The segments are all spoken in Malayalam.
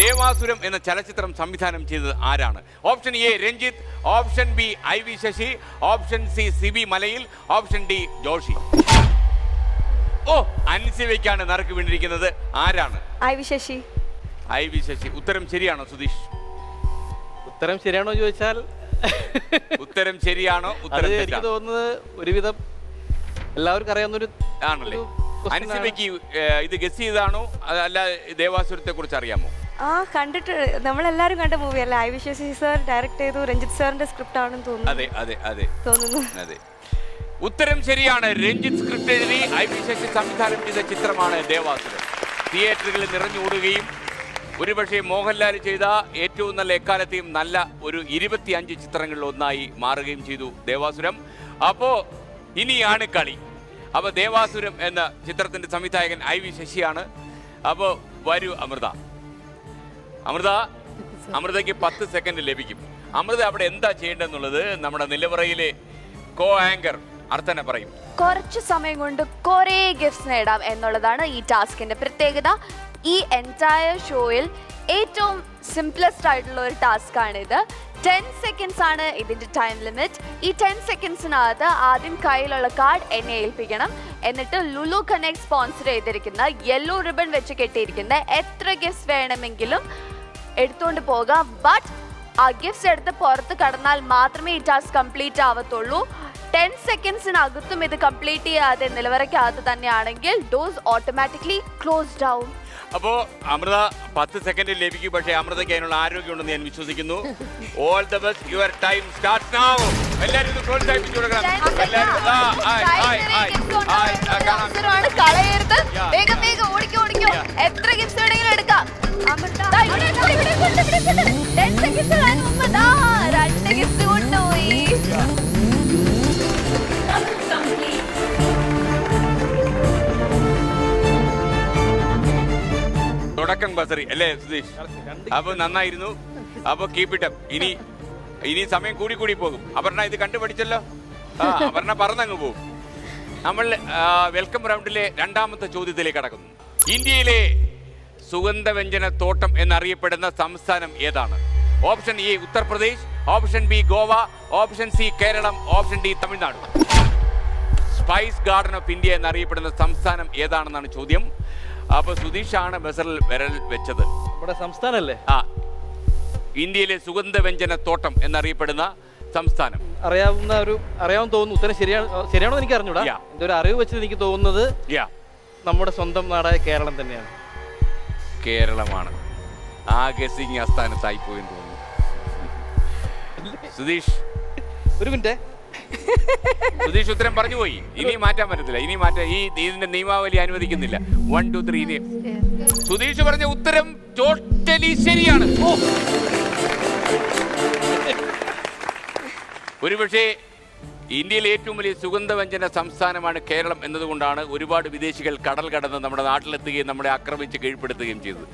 ദേവാസുരം എന്ന ചലച്ചിത്രം സംവിധാനം ചെയ്തത് ആരാണ്? Option A Ranjith option B I V Sasi option C Sibi Malayil option D Joshi. ഓ അൻസിവയ്ക്കാണ് നറുക്ക് വീണിരിക്കുന്നത്. ആരാണ്? I V Sasi. I V Sasi. ഉത്തരം ശരിയാണോ സുധീഷ്? ഉത്തരം ശരിയാണോ ചോദിച്ചാൽ? ഉത്തരം ശരിയാണോ അത് ഉത്തരം എനിക്ക് തെറ്റാണോ? തോന്നുന്നത് ഒരുവിധം എല്ലാവർക്കും അറിയാവുന്നൊരു ആണല്ലേ? ഒരു ആണല്ലേ ആണ്. അൻസിബയ്ക്ക് ഏഹ്, ഇത് ഗസ് ചെയ്താണോ അല്ല ദേവാസുരത്തെ കുറിച്ച് അറിയാമോ? ആ കണ്ടിട്ട് നമ്മളെല്ലാരും കണ്ട മൂവി അല്ലേ? ഐ വിശ്വസി സാർ ഡയറക്ട് ചെയ്തു. രഞ്ജിത്ത് സാറിന്റെ സ്ക്രിപ്റ്റ് ആണെന്ന് തോന്നുന്നു. അതെ അതെ അതെ. തോന്നുന്നു. അതെ. ഉത്തരം ശരിയാണ്. രഞ്ജിത്ത് സ്ക്രിപ്റ്റ് എഴുതി ഐ വി ശശി സംവിധാനം ചെയ്ത ചിത്രമാണ് ദേവാസുരം തിയേറ്ററുകളിൽ നിറഞ്ഞുകൂടുകയും ഒരുപക്ഷെ മോഹൻലാൽ ചെയ്ത ഏറ്റവും നല്ല എക്കാലത്തെയും നല്ല ഒരു ഇരുപത്തിയഞ്ച് ചിത്രങ്ങളിൽ ഒന്നായി മാറുകയും ചെയ്തു ദേവാസുരം. അപ്പോ ഇനിയാണ് കളി. അപ്പൊ ദേവാസുരം എന്ന ചിത്രത്തിന്റെ സംവിധായകൻ ഐ വി ശശിയാണ്. അപ്പോ വരൂ അമൃത. അമൃത അമൃതയ്ക്ക് പത്ത് സെക്കൻഡ് ലഭിക്കും. അമൃത അവിടെ എന്താ ചെയ്യേണ്ടതെന്നുള്ളത് നമ്മുടെ നിലവറയിലെ കോ ആങ്കർ അർത്ഥന പറയും. കുറച്ച് സമയം കൊണ്ട് കുറേ ഗിഫ്റ്റ്സ് നേടാം എന്നുള്ളതാണ് ഈ ടാസ്കിന്റെ പ്രത്യേകത. ഈ എന്റയർ ഷോയിൽ ഏറ്റവും സിംപ്ലസ്റ്റ് ആയിട്ടുള്ള ഒരു ടാസ്ക് ആണിത്. ടെൻ സെക്കൻഡ്സ് ആണ് ഇതിന്റെ ടൈം ലിമിറ്റ് ഈ ടെൻ സെക്കൻഡ്സിനകത്ത് ആദ്യം കയ്യിലുള്ള കാർഡ് എന്നെ ഏൽപ്പിക്കണം. എന്നിട്ട് ലുലു കണക്ട് സ്പോൺസർ ചെയ്തിരിക്കുന്ന യെല്ലോ റിബൺ വെച്ച് കെട്ടിയിരിക്കുന്ന എത്ര ഗിഫ്റ്റ്സ് വേണമെങ്കിലും എടുത്തുകൊണ്ട് പോകാം. ബട്ട് ആ ഗിഫ്റ്റ്സ് എടുത്ത് പുറത്ത് കടന്നാൽ മാത്രമേ ഈ ടാസ്ക് കംപ്ലീറ്റ് ആവത്തുള്ളൂ. ടെൻ സെക്കൻഡ്സിനകത്തും ഇത് കംപ്ലീറ്റ് ചെയ്യാതെ നിലവറയ്ക്കകത്ത് തന്നെയാണെങ്കിൽ ഡോസ് ഓട്ടോമാറ്റിക്കലി ക്ലോസ്ഡ് ആവും അപ്പോ അമൃത പത്ത് സെക്കൻഡിൽ ലഭിക്കും. പക്ഷേ അമൃതയ്ക്ക് അതിനുള്ള ആരോഗ്യമുണ്ടെന്ന് ഞാൻ വിശ്വസിക്കുന്നു. All the best your time start now എല്ലാവരും ഇത് പ്രോത്സാഹിപ്പിച്ചു കൊടുക്കണം. എല്ലാവരും. അവസരമാണ് കളയരുത്. വേഗം വേഗം ഓടിക്കോ ഓടിക്കോ. എത്ര ഗിഫ്റ്റ്സ് വേണമെങ്കിലും എടുക്കാം. ദാ രണ്ട് തുടക്കം ബസറി. അല്ലേ സുധീഷ്? അപ്പൊ നന്നായിരുന്നു. അപ്പൊ കീപ് ഇറ്റ് ഇനി ഇനി സമയം കൂടി കൂടി പോകും. അപർണ ഇത് കണ്ടുപഠിച്ചല്ലോ? അപർണ പറന്നങ്ങ് പോകും നമ്മൾ വെൽക്കം റൗണ്ടിലെ രണ്ടാമത്തെ ചോദ്യത്തിലേക്ക് കടക്കുന്നു. ഇന്ത്യയിലെ സുഗന്ധവ്യഞ്ജന തോട്ടം എന്നറിയപ്പെടുന്ന സംസ്ഥാനം ഏതാണ്? Option A Uttar Pradesh option B Goa option C Keralam option D Tamil Nadu. Spice garden of India എന്നറിയപ്പെടുന്ന സംസ്ഥാനം ഏതാണെന്നാണ് ചോദ്യം. അപ്പൊ സുധീഷാണ് ബസറിൽ വിരൽ വെച്ചത്. നമ്മുടെ സംസ്ഥാനല്ലേ? ആ. ഇന്ത്യയിലെ സുഗന്ധവ്യഞ്ജന തോട്ടം എന്നറിയപ്പെടുന്ന സംസ്ഥാനം. അറിയാവുന്ന ഒരു അറിയാവുന്ന തോന്നുന്നു. ഉത്തരം ശരിയാണ് ശരിയാണോ എനിക്ക് അറിഞ്ഞൂടാ. എന്റെ ഒരു അറിവ് വെച്ചത് എനിക്ക് തോന്നുന്നത് നമ്മുടെ സ്വന്തം നാടായ കേരളം തന്നെയാണ്. കേരളമാണ്. ആകെ സിംഗ് ആസ്ഥാനത്തായി പോയെന്ന് തോന്നുന്നു. സുധീഷ്. ഒരു മിനിറ്റ്. സുധീഷ് ഉത്തരം പറഞ്ഞു പോയി. ഇനി മാറ്റാൻ പറ്റത്തില്ല. ഇനി മാറ്റാൻ ഈ ഇതിന്റെ നിയമാവലി അനുവദിക്കുന്നില്ല. വൺ ടു ത്രീ ഇനി സുധീഷ് പറഞ്ഞ ഉത്തരം ടോട്ടലി ശരിയാണ്. ഒരുപക്ഷേ ഇന്ത്യയിലെ ഏറ്റവും വലിയ സുഗന്ധവ്യഞ്ജന സംസ്ഥാനമാണ് കേരളം എന്നതുകൊണ്ടാണ് ഒരുപാട് വിദേശികൾ കടൽ കടന്ന് നമ്മുടെ നാട്ടിലെത്തുകയും നമ്മളെ ആക്രമിച്ച് കീഴ്പ്പെടുത്തുകയും ചെയ്തത്.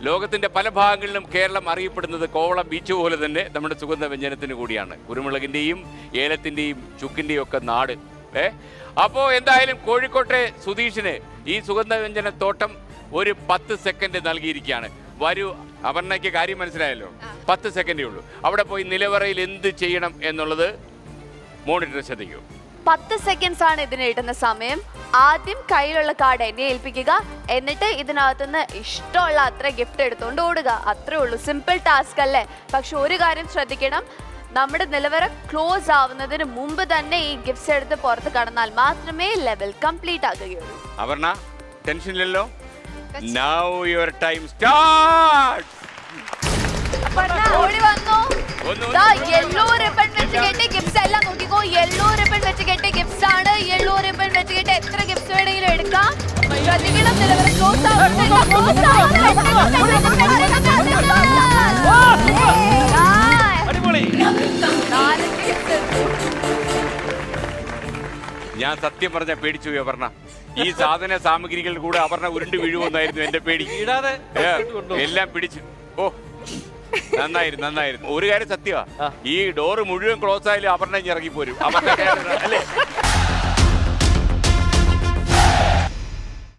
ലോകത്തിന്റെ പല ഭാഗങ്ങളിലും കേരളം അറിയപ്പെടുന്നത് കോവളം ബീച്ച് പോലെ തന്നെ നമ്മുടെ സുഗന്ധവ്യഞ്ജനത്തിന് കൂടിയാണ്. കുരുമുളകിന്റെയും ഏലത്തിന്റെയും ചുക്കിന്റെയും ഒക്കെ നാട്. ഏ? അപ്പോൾ എന്തായാലും കോഴിക്കോട്ടെ സുധീഷിന് ഈ സുഗന്ധവ്യഞ്ജന തോട്ടം ഒരു പത്ത് സെക്കൻഡ് നൽകിയിരിക്കുകയാണ്. വരൂ അപർണയ്ക്ക് കാര്യം മനസ്സിലായല്ലോ. പത്ത് സെക്കൻഡേ ഉള്ളൂ. അവിടെ പോയി നിലവറയിൽ എന്ത് ചെയ്യണം എന്നുള്ളത് മോണിറ്റർ ശ്രദ്ധിക്കൂ. പത്ത് സെക്കൻഡ്സ് ആണ് ഇതിന് ഇടുന്ന സമയം. ആദ്യം കയ്യിലുള്ള കാർഡ് എന്നെ ഏൽപ്പിക്കുക. എന്നിട്ട് ഇതിനകത്തുനിന്ന് ഇഷ്ടമുള്ള അത്ര ഗിഫ്റ്റ് എടുത്തുകൊണ്ട് ഓടുക. അത്രേ ഉള്ളൂ. സിമ്പിൾ ടാസ്ക് അല്ലേ? പക്ഷെ ഒരു കാര്യം ശ്രദ്ധിക്കണം. നമ്മുടെ നിലവറ ക്ലോസ് ആവുന്നതിന് മുമ്പ് തന്നെ ഈ ഗിഫ്റ്റ്സ് എടുത്ത് പുറത്ത് കടന്നാൽ മാത്രമേ ലെവൽ കംപ്ലീറ്റ് ആകുകയുള്ളൂ. Aparna ടെൻഷനില്ലല്ലോ now your time start Aparna, ഓടി വന്നു? യെല്ലോ റിബൺ വെച്ച് ഞാൻ സത്യം പറഞ്ഞ പേടിച്ചു പോയി അപർണ. ഈ സാധന സാമഗ്രികൾ കൂടെ അപർണ ഉരുണ്ട് വീഴുമെന്നായിരുന്നു എന്റെ പേടി. എല്ലാം പിടിച്ചു. ഓ നന്നായിരുന്നു നന്നായിരുന്നു. ഒരു കാര്യം സത്യമാ ഈ ഡോറ് മുഴുവൻ ക്ലോസ് ആയാലും അപർണ ഇറങ്ങി പോരും അപർണ അല്ലേ?